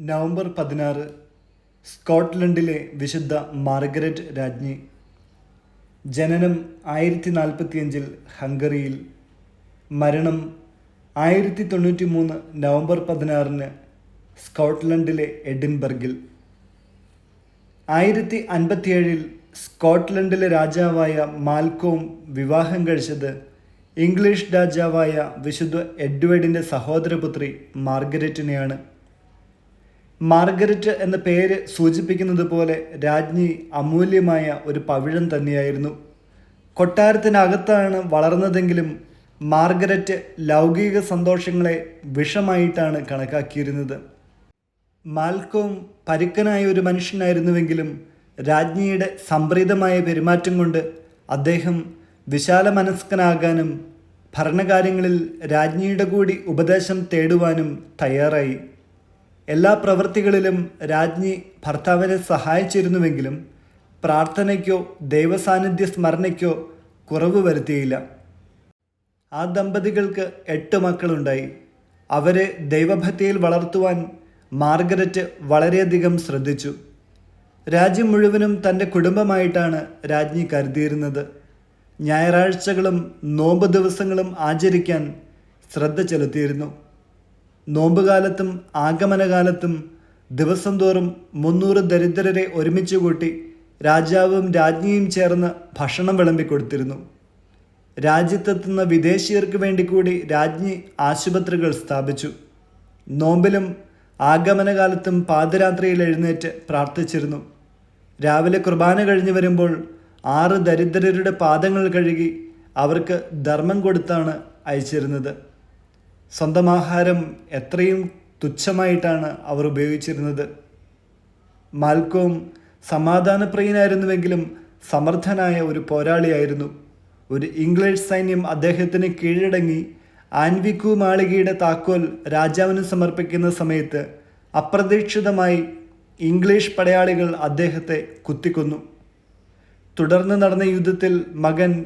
November പതിനാറ് സ്കോട്ട്ലൻഡിലെ വിശുദ്ധ Margaret രാജ്ഞി. ജനനം ആയിരത്തി നാൽപ്പത്തിയഞ്ചിൽ ഹംഗറിയിൽ. മരണം ആയിരത്തി തൊണ്ണൂറ്റി മൂന്ന് നവംബർ പതിനാറിന് സ്കോട്ട്ലൻഡിലെ എഡിൻബർഗിൽ. ആയിരത്തി അൻപത്തിയേഴിൽ സ്കോട്ട്ലൻഡിലെ രാജാവായ മാൽക്കോം വിവാഹം കഴിച്ചത് ഇംഗ്ലീഷ് രാജാവായ വിശുദ്ധ എഡ്വേർഡിന്റെ സഹോദരപുത്രി മാർഗരറ്റിനെയാണ്. മാർഗരറ്റ് എന്ന പേര് സൂചിപ്പിക്കുന്നത് പോലെ രാജ്ഞി അമൂല്യമായ ഒരു പവിഴം തന്നെയായിരുന്നു. കൊട്ടാരത്തിനകത്താണ് വളർന്നതെങ്കിലും മാർഗരറ്റ് ലൗകിക സന്തോഷങ്ങളെ വിഷമായിട്ടാണ് കണക്കാക്കിയിരുന്നത്. മാൽക്കോം പരുക്കനായ ഒരു മനുഷ്യനായിരുന്നുവെങ്കിലും രാജ്ഞിയുടെ സംപ്രീതമായ പെരുമാറ്റം കൊണ്ട് അദ്ദേഹം വിശാല മനസ്കനാകാനും ഭരണകാര്യങ്ങളിൽ രാജ്ഞിയുടെ കൂടി ഉപദേശം തേടുവാനും തയ്യാറായി. എല്ലാ പ്രവൃത്തികളിലും രാജ്ഞി ഭർത്താവിനെ സഹായിച്ചിരുന്നുവെങ്കിലും പ്രാർത്ഥനയ്ക്കോ ദൈവസാന്നിധ്യ സ്മരണയ്ക്കോ കുറവ് വരുത്തിയില്ല. ആ ദമ്പതികൾക്ക് എട്ട് മക്കളുണ്ടായി. അവരെ ദൈവഭക്തിയിൽ വളർത്തുവാൻ മാർഗരറ്റ് വളരെയധികം ശ്രദ്ധിച്ചു. രാജ്യം മുഴുവനും തന്റെ കുടുംബമായിട്ടാണ് രാജ്ഞി കരുതിയിരുന്നത്. ഞായറാഴ്ചകളും നോമ്പ് ദിവസങ്ങളും ആചരിക്കാൻ ശ്രദ്ധ ചെലുത്തിയിരുന്നു. നോമ്പുകാലത്തും ആഗമനകാലത്തും ദിവസം തോറും മുന്നൂറ് ദരിദ്രരെ ഒരുമിച്ച് കൂട്ടി രാജാവും രാജ്ഞിയും ചേർന്ന് ഭക്ഷണം വിളമ്പിക്കൊടുത്തിരുന്നു. രാജ്യത്തെത്തുന്ന വിദേശീയർക്ക് വേണ്ടി കൂടി രാജ്ഞി ആശുപത്രികൾ സ്ഥാപിച്ചു. നോമ്പിലും ആഗമനകാലത്തും പാതിരാത്രിയിൽ എഴുന്നേറ്റ് പ്രാർത്ഥിച്ചിരുന്നു. രാവിലെ കുർബാന കഴിഞ്ഞു വരുമ്പോൾ ആറ് ദരിദ്രരുടെ പാദങ്ങൾ കഴുകി അവർക്ക് ധർമ്മം കൊടുത്താണ് അയച്ചിരുന്നത്. സ്വന്തം ആഹാരം എത്രയും തുച്ഛമായിട്ടാണ് അവർ ഉപയോഗിച്ചിരുന്നത്. മാൽക്കോം സമാധാനപ്രിയനായിരുന്നുവെങ്കിലും സമർത്ഥനായ ഒരു പോരാളിയായിരുന്നു. ഒരു ഇംഗ്ലീഷ് സൈന്യം അദ്ദേഹത്തിന് കീഴടങ്ങി ആൻവിക്കു മാളികയുടെ താക്കോൽ രാജാവിന് സമർപ്പിക്കുന്ന സമയത്ത് അപ്രതീക്ഷിതമായി ഇംഗ്ലീഷ് പടയാളികൾ അദ്ദേഹത്തെ കുത്തിക്കൊന്നു. തുടർന്ന് നടന്ന യുദ്ധത്തിൽ മകൻ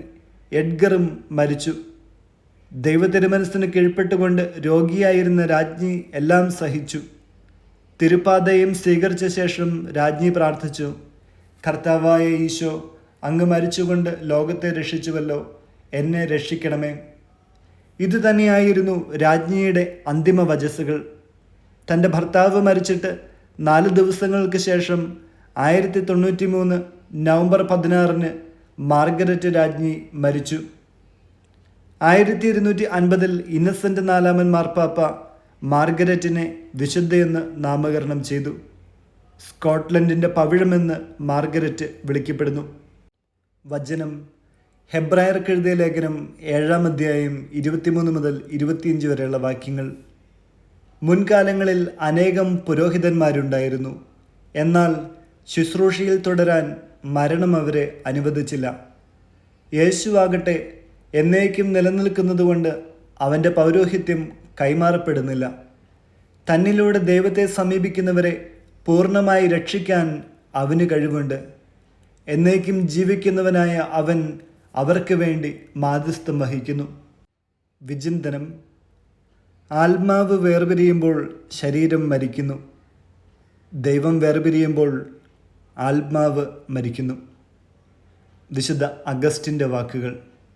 എഡ്ഗറും മരിച്ചു. ദൈവതിരുമനസ്സിന് കീഴ്പ്പെട്ടുകൊണ്ട് രോഗിയായിരുന്ന രാജ്ഞി എല്ലാം സഹിച്ചു. തിരുപ്പാതയും സ്വീകരിച്ച ശേഷം രാജ്ഞി പ്രാർത്ഥിച്ചു കർത്താവായ ഈശോ അങ്ങ് മരിച്ചുകൊണ്ട് ലോകത്തെ രക്ഷിച്ചുവല്ലോ എന്നെ രക്ഷിക്കണമേ. ഇതുതന്നെയായിരുന്നു രാജ്ഞിയുടെ അന്തിമ വചസ്സുകൾ തന്റെ ഭർത്താവ് മരിച്ചിട്ട് നാല് ദിവസങ്ങൾക്ക് ശേഷം ആയിരത്തി തൊണ്ണൂറ്റി മൂന്ന് നവംബർ പതിനാറിന് മാർഗരറ്റ് രാജ്ഞി മരിച്ചു. ആയിരത്തി ഇരുന്നൂറ്റി അൻപതിൽ ഇന്നസെന്റ് നാലാമൻ മാർപ്പാപ്പ മാർഗരറ്റിനെ വിശുദ്ധയെന്ന് നാമകരണം ചെയ്തു. സ്കോട്ട്ലൻഡിന്റെ പവിഴമെന്ന് മാർഗരറ്റ് വിളിക്കപ്പെടുന്നു. വചനം ഹെബ്രായർക്ക് ലേഖനം ഏഴാം അധ്യായം ഇരുപത്തിമൂന്ന് മുതൽ ഇരുപത്തിയഞ്ച് വരെയുള്ള വാക്യങ്ങൾ. മുൻകാലങ്ങളിൽ അനേകം പുരോഹിതന്മാരുണ്ടായിരുന്നു. എന്നാൽ ശുശ്രൂഷയിൽ തുടരാൻ മരണം അവരെ അനുവദിച്ചില്ല. യേശുവാകട്ടെ എന്നേക്കും നിലനിൽക്കുന്നതുകൊണ്ട് അവന്റെ പൗരോഹിത്യം കൈമാറപ്പെടുന്നില്ല. തന്നിലൂടെ ദൈവത്തെ സമീപിക്കുന്നവരെ പൂർണമായി രക്ഷിക്കാൻ അവന് കഴിവുണ്ട്. എന്നേക്കും ജീവിക്കുന്നവനായ അവൻ അവർക്ക് വേണ്ടി മാധ്യസ്ഥം വഹിക്കുന്നു. വിചിന്തനം. ആത്മാവ് വേർപിരിയുമ്പോൾ ശരീരം മരിക്കുന്നു. ദൈവം വേർപിരിയുമ്പോൾ ആത്മാവ് മരിക്കുന്നു. വിശുദ്ധ അഗസ്റ്റിന്റെ വാക്കുകൾ.